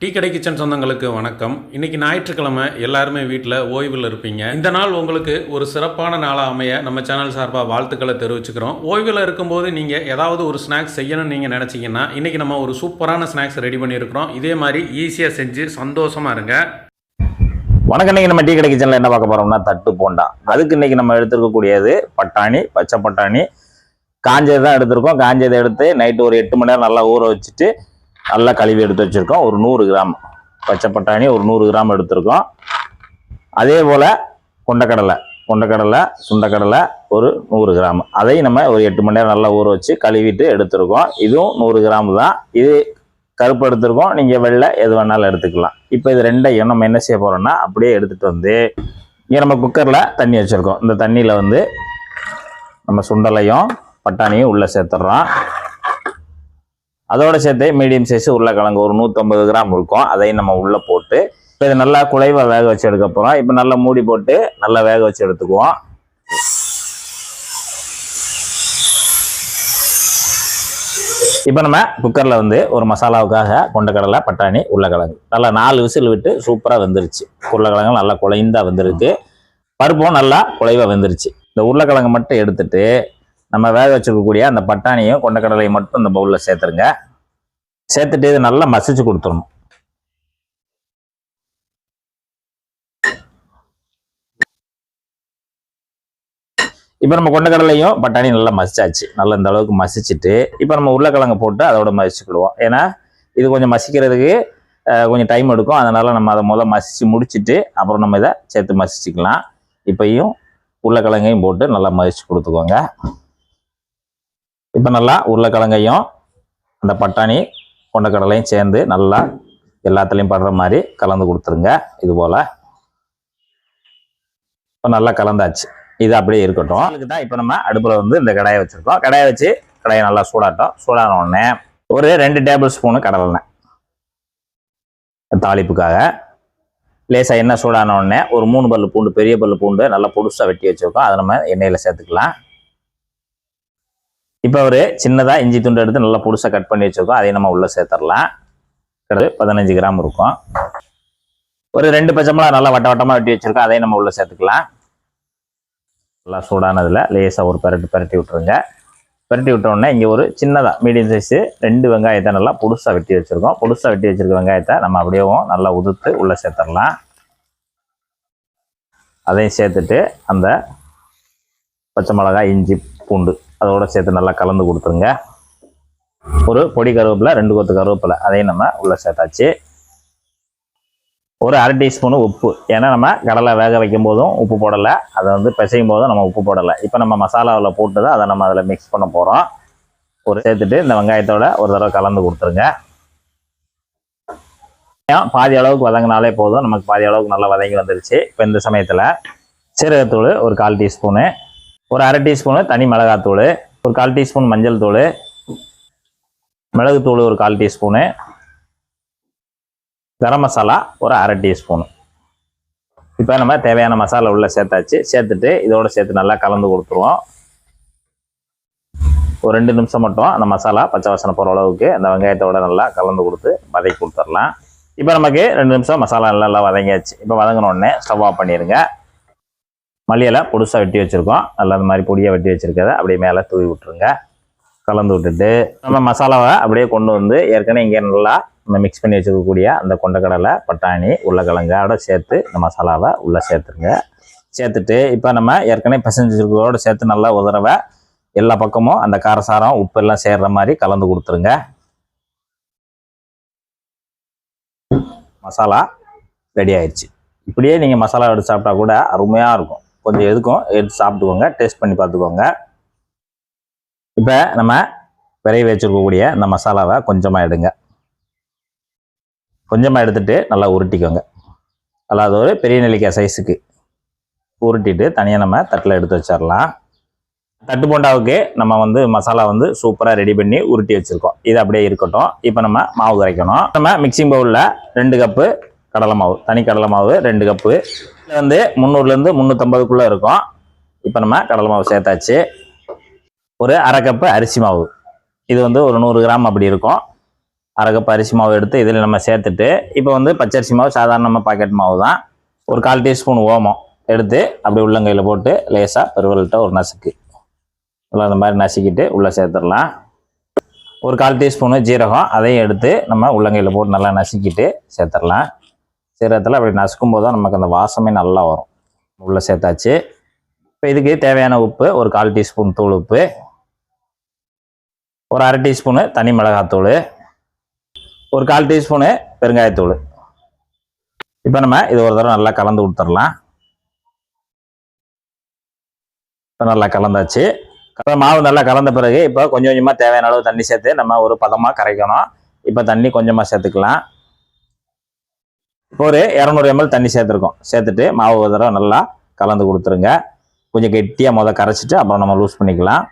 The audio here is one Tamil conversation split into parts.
டீ கடை கிச்சன் சொந்தங்களுக்கு வணக்கம். இன்னைக்கு ஞாயிற்றுக்கிழமை எல்லாருமே வீட்டில் ஓய்வில் இருப்பீங்க. இந்த நாள் உங்களுக்கு ஒரு சிறப்பான நாளாக அமைய நம்ம சேனல் சார்பாக வாழ்த்துக்களை தெரிவிச்சுக்கிறோம். ஓய்வில் இருக்கும்போது நீங்கள் ஏதாவது ஒரு ஸ்நாக்ஸ் செய்யணும்னு நீங்கள் நினச்சிங்கன்னா இன்றைக்கி நம்ம ஒரு சூப்பரான ஸ்நாக்ஸ் ரெடி பண்ணியிருக்கிறோம். இதே மாதிரி ஈஸியாக செஞ்சு சந்தோஷமாக இருங்க. வணக்கம். இன்னைக்கு நம்ம டீ கடை கிச்சனில் என்ன பார்க்க போகிறோம்னா தட்டு போண்டா. அதுக்கு இன்னைக்கு நம்ம எடுத்துருக்கக்கூடியது பட்டாணி பச்சை பட்டாணி. காஞ்சது தான் எடுத்திருக்கோம். காஞ்சதை எடுத்து நைட்டு ஒரு எட்டு மணி நேரம் நல்லா ஊற வச்சுட்டு நல்லா கழுவி எடுத்து வச்சுருக்கோம். ஒரு நூறு கிராம் பச்சை பட்டாணி ஒரு நூறு கிராம் எடுத்திருக்கோம். அதே போல் கொண்டக்கடலை கொண்டக்கடலை சுண்டக்கடலை ஒரு நூறு கிராம். அதையும் நம்ம ஒரு எட்டு மணி நேரம் நல்லா ஊற வச்சு கழுவிட்டு எடுத்திருக்கோம். இதுவும் நூறு கிராம் தான். இது கருப்பு எடுத்திருக்கோம். நீங்கள் வெள்ளை எது வேணாலும் எடுத்துக்கலாம். இப்போ இது ரெண்டையும் நம்ம என்ன செய்ய போகிறோம்னா அப்படியே எடுத்துகிட்டு வந்து இங்கே நம்ம குக்கரில் தண்ணி வச்சுருக்கோம். இந்த தண்ணியில் வந்து நம்ம சுண்டலையும் பட்டாணியும் உள்ளே சேர்த்துட்றோம். அதோட சேர்த்து மீடியம் சைஸ் உருளைக்கிழங்கு ஒரு நூற்றம்பது கிராம் இருக்கும். அதையும் நம்ம உள்ளே போட்டு இப்போ இது நல்லா குலைவாக வேக வச்சு எடுக்க போகிறோம் இப்போ நல்லா மூடி போட்டு நல்லா வேக வச்சு எடுத்துக்குவோம். இப்போ நம்ம குக்கரில் வந்து ஒரு மசாலாவுக்காக கொண்டக்கடலை பட்டாணி உருளைக்கிழங்கு. நல்லா நாலு விசில் விட்டு சூப்பராக வெந்துருச்சு. உருளைக்கிழங்கு நல்லா குழைந்தா வெந்திருக்கு. பருப்பும் நல்லா குழைவாக வெந்துருச்சு. இந்த உருளைக்கிழங்கு மட்டும் எடுத்துட்டு நம்ம வேக வச்சிருக்கக்கூடிய அந்த பட்டாணியும் கொண்டக்கடலையும் மட்டும் இந்த பவுலில் சேர்த்துருங்க. சேர்த்துட்டு இது நல்லா மசிச்சு கொடுத்துடணும். இப்போ நம்ம கொண்டக்கடலையும் பட்டாணி நல்லா மசிச்சாச்சு. நல்லா இந்த அளவுக்கு மசிச்சுட்டு இப்போ நம்ம உருளைக்கிழங்கு போட்டு அதோட மசிச்சுக்கிடுவோம். ஏன்னா இது கொஞ்சம் மசிக்கிறதுக்கு கொஞ்சம் டைம் எடுக்கும். அதனால் நம்ம அதை முதல்ல மசிச்சு முடிச்சுட்டு அப்புறம் நம்ம இதை சேர்த்து மசிச்சுக்கலாம். இப்பையும் உருளைக்கிழங்கையும் போட்டு நல்லா மசிச்சு கொடுத்துக்கோங்க. இப்போ நல்லா உருளைக்கிழங்கையும் அந்த பட்டாணி கொண்டக்கடலையும் சேர்ந்து நல்லா எல்லாத்துலேயும் படுற மாதிரி கலந்து கொடுத்துருங்க. இது போல். இப்போ நல்லா கலந்தாச்சு. இது அப்படியே இருக்கட்டும். அதுக்கு தான் இப்போ நம்ம அடுப்பில் வந்து இந்த கடாயை வச்சுருக்கோம். கடாயை வச்சு கடாயை நல்லா சூடாட்டோம். சூடான உடனே ஒரு ரெண்டு டேபிள் ஸ்பூனு கடலெண்ணெய் தாளிப்புக்காக. லேசாக எண்ணெய் சூடான உடனே ஒரு மூணு பல்லு பூண்டு பெரிய பல்லு பூண்டு நல்லா பொடுசாக வெட்டி வச்சுருக்கோம். அதை நம்ம எண்ணெயில் சேர்த்துக்கலாம். இப்போ ஒரு சின்னதாக இஞ்சி துண்டு எடுத்து நல்லா புதுசாக கட் பண்ணி வச்சுருக்கோம். அதையும் நம்ம உள்ளே சேர்த்துடலாம். கிட்டத்தட்ட பதினஞ்சு கிராம் இருக்கும். ஒரு ரெண்டு பச்சை மிளகா நல்லா வட்ட வட்டமாக வெட்டி வச்சுருக்கோம். அதையும் நம்ம உள்ளே சேர்த்துக்கலாம். நல்லா சூடானதில் லேசாக ஒரு பெரட்டு பெரட்டி விட்ருங்க பெரட்டி விட்டோடனே இங்கே ஒரு சின்னதாக மீடியம் சைஸு ரெண்டு வெங்காயத்தை நல்லா புதுசாக வெட்டி வச்சுருக்கோம். புதுசாக வெட்டி வச்சுருக்க வெங்காயத்தை நம்ம அப்படியேவும் நல்லா உதுத்து உள்ளே சேர்த்துடலாம். அதையும் சேர்த்துட்டு அந்த பச்சை மிளகாய் இஞ்சி பூண்டு அதோட சேர்த்து நல்லா கலந்து கொடுத்துருங்க. ஒரு பொடி கருவேப்பிலை ரெண்டு கொத்து கருவேப்பிலை அதையும் நம்ம உள்ளே சேர்த்தாச்சு. ஒரு அரை டீஸ்பூனு உப்பு. ஏன்னா நம்ம கடலை வேக வைக்கும் போதும் உப்பு போடலை. அதை வந்து பிசையும் போதும் நம்ம உப்பு போடலை. இப்போ நம்ம மசாலாவில் போட்டு தான் அதை நம்ம அதில் மிக்ஸ் பண்ண போகிறோம் ஒரு சேர்த்துட்டு இந்த வெங்காயத்தோட ஒரு தடவை கலந்து கொடுத்துருங்க. பாதி அளவுக்கு வதங்கினாலே போதும். நமக்கு பாதி அளவுக்கு நல்லா வதங்கி வந்துருச்சு. இப்போ இந்த சமயத்தில் சீரகத்தூள் ஒரு கால் டீஸ்பூனு ஒரு அரை டீஸ்பூனு தனி மிளகாத்தூள் ஒரு கால் டீஸ்பூன் மஞ்சள் தூள் மிளகுத்தூள் ஒரு கால் டீஸ்பூனு கரம் மசாலா ஒரு அரை டீஸ்பூனு. இப்போ நம்ம தேவையான மசாலா உள்ளே சேர்த்தாச்சு. சேர்த்துட்டு இதோட சேர்த்து நல்லா கலந்து கொடுத்துருவோம். ஒரு ரெண்டு நிமிஷம் மட்டும் அந்த மசாலா பச்சை வாசனை போகிற அளவுக்கு அந்த வெங்காயத்தோட நல்லா கலந்து கொடுத்து வதக்கி கொடுத்துடலாம். இப்போ நமக்கு ரெண்டு நிமிஷம் மசாலா நல்லா நல்லா வதங்கியாச்சு. இப்போ வதங்கின உடனே ஸ்டவ் ஆஃப் பண்ணிடுங்க மல்லியலை பொடுசாக வெட்டி வச்சுருக்கோம். நல்லா அந்த மாதிரி பொடியாக வெட்டி வச்சுருக்கத அப்படியே மேலே தூவி விட்டுருங்க. கலந்து விட்டுட்டு நம்ம மசாலாவை அப்படியே கொண்டு வந்து ஏற்கனவே இங்கே நல்லா நம்ம மிக்ஸ் பண்ணி வச்சுருக்கக்கூடிய அந்த கொண்டக்கடலை பட்டாணி உருளைக்கிழங்கோட சேர்த்து இந்த மசாலாவை உள்ளே சேர்த்துருங்க. சேர்த்துட்டு இப்போ நம்ம ஏற்கனவே பிசைஞ்சு வச்சிருக்கிறதோட சேர்த்து நல்லா உதறவை எல்லா பக்கமும் அந்த காரசாரம் உப்பு எல்லாம் சேர்கிற மாதிரி கலந்து கொடுத்துருங்க. மசாலா ரெடி ஆயிடுச்சு இப்படியே நீங்கள் மசாலா எடுத்து சாப்பிட்டா கூட அருமையாக இருக்கும். கொஞ்சம் எதுக்கும் எடுத்து சாப்பிட்டுக்கோங்க டேஸ்ட் பண்ணி பார்த்துக்கோங்க. இப்போ நம்ம விரைவி வச்சுருக்கக்கூடிய இந்த மசாலாவை கொஞ்சமாக எடுங்க. கொஞ்சமாக எடுத்துட்டு நல்லா உருட்டிக்கோங்க. அல்லாத ஒரு பெரிய நெல்லிக்காய் சைஸுக்கு உருட்டிட்டு தனியாக நம்ம தட்டில் எடுத்து வச்சிடலாம் தட்டு போண்டாவுக்கு நம்ம வந்து மசாலா வந்து சூப்பராக ரெடி பண்ணி உருட்டி வச்சுருக்கோம். இது அப்படியே இருக்கட்டும். இப்போ நம்ம மாவு கரைக்கணும் நம்ம மிக்சிங் பவுலில் ரெண்டு கப்பு கடலை மாவு தனி கடலை மாவு ரெண்டு கப்பு இதில் வந்து முந்நூறுலேருந்து முந்நூற்றம்பதுக்குள்ளே இருக்கும். இப்போ நம்ம கடலை மாவு சேர்த்தாச்சு. ஒரு அரை கப்பு அரிசி மாவு. இது வந்து ஒரு நூறு கிராம் அப்படி இருக்கும். அரை கப் அரிசி மாவு எடுத்து இதில் நம்ம சேர்த்துட்டு இப்போ வந்து பச்சரிசி மாவு சாதாரண நம்ம பாக்கெட் மாவு தான் ஒரு கால் டீஸ்பூன் ஓமம் எடுத்து அப்படி உள்ளங்கையில் போட்டு லேசாக பெருவல்கிட்ட ஒரு நசுக்கு. நல்லா அந்த மாதிரி நசுக்கிட்டு உள்ளே சேர்த்துடலாம். ஒரு கால் டீஸ்பூனு ஜீரகம் அதையும் எடுத்து நம்ம உள்ளங்கையில் போட்டு நல்லா நசுக்கிட்டு சேர்த்துடலாம். சீரகத்தில் அப்படி நசுக்கும் போது தான் நமக்கு அந்த வாசமே நல்லா வரும். உள்ளே சேர்த்தாச்சு. இப்போ இதுக்கு தேவையான உப்பு ஒரு கால் டீஸ்பூன் தூள் உப்பு ஒரு அரை டீஸ்பூனு தனி மிளகாத்தூள் ஒரு கால் டீஸ்பூனு பெருங்காயத்தூள். இப்போ நம்ம இது ஒரு தடவை நல்லா கலந்து கொடுத்துடலாம். இப்போ நல்லா கலந்தாச்சு. அப்புறம் மாவு நல்லா கலந்த பிறகு இப்போ கொஞ்சம் கொஞ்சமாக தேவையான அளவு தண்ணி சேர்த்து நம்ம ஒரு பதமாக கரைக்கணும். இப்போ தண்ணி கொஞ்சமாக சேர்த்துக்கலாம். ஒரு இரநூறு எம்எல் தண்ணி சேர்த்துருக்கோம். சேர்த்துட்டு மாவு ஒரு தடவை நல்லா கலந்து கொடுத்துருங்க. கொஞ்சம் கெட்டியாக மொதல் கரைச்சிட்டு அப்புறம் நம்ம லூஸ் பண்ணிக்கலாம்.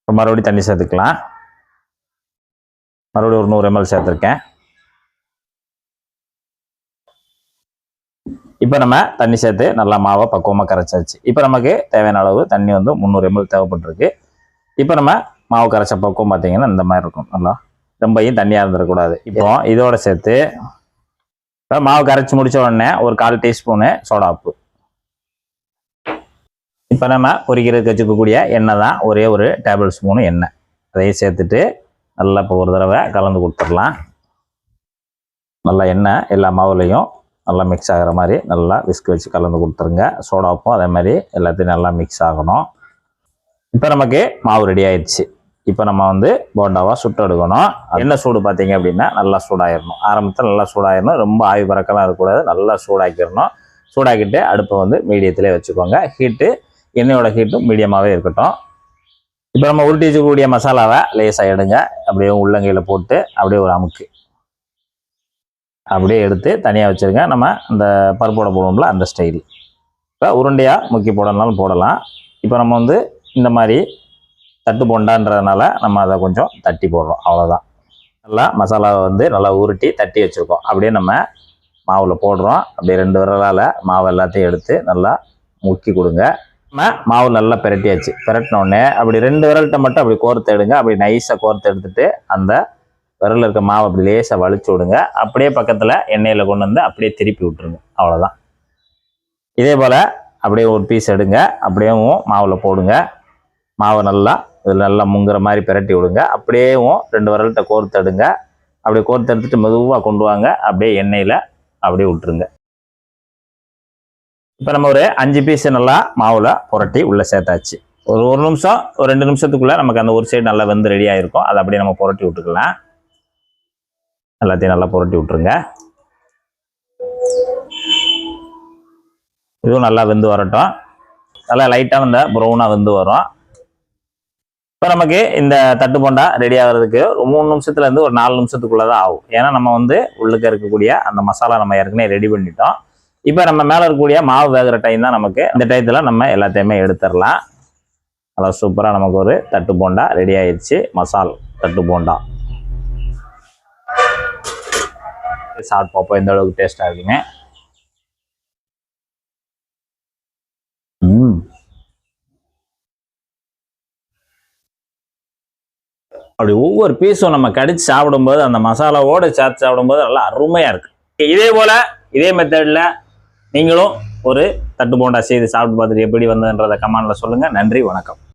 இப்போ மறுபடியும் தண்ணி சேர்த்துக்கலாம். மறுபடியும் ஒரு நூறு எம்எல் சேர்த்துருக்கேன். இப்போ நம்ம தண்ணி சேர்த்து நல்லா மாவை பக்குவமாக கரைச்சாச்சு. இப்போ நமக்கு தேவையான அளவு தண்ணி வந்து முந்நூறு எம்எல் தேவைப்பட்டிருக்கு. இப்போ நம்ம மாவு கரைச்ச பக்குவம் பார்த்தீங்கன்னா இந்த மாதிரி இருக்கும். நல்லா ரொம்பையும் தண்ணியாக இருந்துடக்கூடாது இப்போ இதோட சேர்த்து மாவு கரைச்சி முடித்த உடனே ஒரு கால் டீஸ்பூனு சோடா உப்பு. இப்போ நம்ம பொரிக்கிறதுக்கு வச்சுக்கக்கூடிய எண்ணெய் தான் ஒரே ஒரு டேபிள் ஸ்பூனு எண்ணெய். அதையும் சேர்த்துட்டு நல்லா இப்போ ஒரு தடவை கலந்து கொடுத்துடலாம். நல்லா எண்ணெய் எல்லா மாவுலேயும் நல்லா மிக்ஸ் ஆகிற மாதிரி நல்லா விஸ்க் வச்சு கலந்து கொடுத்துருங்க. சோடா உப்பும் அதே மாதிரி எல்லாத்தையும் நல்லா மிக்ஸ் ஆகணும். இப்போ நமக்கு மாவு ரெடி ஆயிடுச்சு. இப்போ நம்ம வந்து போண்டாவாக சுட்டு எடுக்கணும். எண்ணெய் சூடு பார்த்தீங்க அப்படின்னா நல்லா சூடாயிடணும் ஆரம்பத்தில் நல்லா சூடாயிடணும் ரொம்ப ஆவி பறக்கலாம் இருக்கக்கூடாது. நல்லா சூடாக்கிடணும் சூடாக்கிட்டு அடுப்பை வந்து மீடியத்திலே வச்சுக்கோங்க. ஹீட்டு எண்ணெயோட ஹீட்டும் மீடியமாகவே இருக்கட்டும். இப்போ நம்ம உருட்டி வச்சுக்கக்கூடிய மசாலாவை லேசாக எடுங்க. அப்படியே உள்ளங்கையில் போட்டு அப்படியே ஒரு அமுக்கு. அப்படியே எடுத்து தனியாக வச்சுருங்க. நம்ம அந்த பருப்போட போடுவோம்ல அந்த ஸ்டைல் இப்போ உருண்டையாக முக்கி போடணும்னாலும் போடலாம். இப்போ நம்ம வந்து இந்த மாதிரி தட்டு போண்டான்றதுனால நம்ம அதை கொஞ்சம் தட்டி போடுறோம். அவ்வளோதான் நல்லா மசாலாவை வந்து நல்லா உருட்டி தட்டி வச்சுருக்கோம். அப்படியே நம்ம மாவில் போடுறோம். அப்படியே ரெண்டு விரலால் மாவு எல்லாத்தையும் எடுத்து நல்லா முக்கி கொடுங்க. நம்ம மாவு நல்லா பிரட்டியாச்சு. பிரட்டினோடனே அப்படி ரெண்டு விரல்கிட்ட மட்டும் அப்படி கோர்த்து எடுங்க. அப்படி நைஸாக கோர்த்து எடுத்துட்டு அந்த விரலில் இருக்க மாவு அப்படி லேசாக வலிச்சு விடுங்க. அப்படியே பக்கத்தில் எண்ணெயில் கொண்டு வந்து அப்படியே திருப்பி விட்டுருங்க. அவ்வளோதான் இதே போல் அப்படியே ஒரு பீஸ் எடுங்க. அப்படியேவும் மாவில் போடுங்க. மாவை நல்லா இதில் நல்லா முங்குற மாதிரி பிரட்டி விடுங்க. அப்படியேவும் ரெண்டு விரல்கிட்ட கோர்த்தெடுங்க அப்படியே கோர்த்தெடுத்துட்டு மெதுவாக கொண்டு வாங்க. அப்படியே எண்ணெயில் அப்படியே விட்டுருங்க. இப்போ நம்ம ஒரு அஞ்சு பீஸ் நல்லா மாவில் புரட்டி உள்ளே சேர்த்தாச்சு. ஒரு ஒரு நிமிஷம் ஒரு ரெண்டு நிமிஷத்துக்குள்ளே நமக்கு அந்த ஒரு சைடு நல்லா வெந்து ரெடி ஆகிருக்கும் அதை அப்படியே நம்ம புரட்டி விட்டுக்கலாம். எல்லாத்தையும் நல்லா புரட்டி விட்டுருங்க. இதுவும் நல்லா வெந்து வரட்டும். நல்லா லைட்டாக இந்த ப்ரௌனாக வெந்து வரும். இப்போ நமக்கு இந்த தட்டு போண்டா ரெடி ஆகிறதுக்கு ஒரு மூணு நிமிஷத்துலேருந்து ஒரு நாலு நிமிஷத்துக்குள்ளே தான் ஆகும். ஏன்னா நம்ம வந்து உள்ளுக்க இருக்கக்கூடிய அந்த மசாலா நம்ம ஏற்கனவே ரெடி பண்ணிட்டோம். இப்போ நம்ம மேலே இருக்கக்கூடிய மாவு வேகிற டைம் தான் நமக்கு. இந்த டயத்தில் நம்ம எல்லாத்தையுமே எடுத்துடலாம். அதான் சூப்பராக நமக்கு ஒரு தட்டு போண்டா ரெடி ஆயிடுச்சு. மசால் தட்டு போண்டா. சாப்பிட்டு பார்ப்போம் எந்த அளவுக்கு டேஸ்ட்டாக இருக்குங்க ம். அப்படி ஒவ்வொரு பீஸும் நம்ம கடிச்சு சாப்பிடும்போது அந்த மசாலாவோடு சேர்த்து சாப்பிடும்போது நல்லா அருமையாக இருக்குது இதே போல் இதே மெத்தடில் நீங்களும் ஒரு தட்டு போண்டா செய்து சாப்பிட்டு பார்த்துட்டு எப்படி வந்ததுன்றதை கமெண்டில் சொல்லுங்கள் நன்றி வணக்கம்.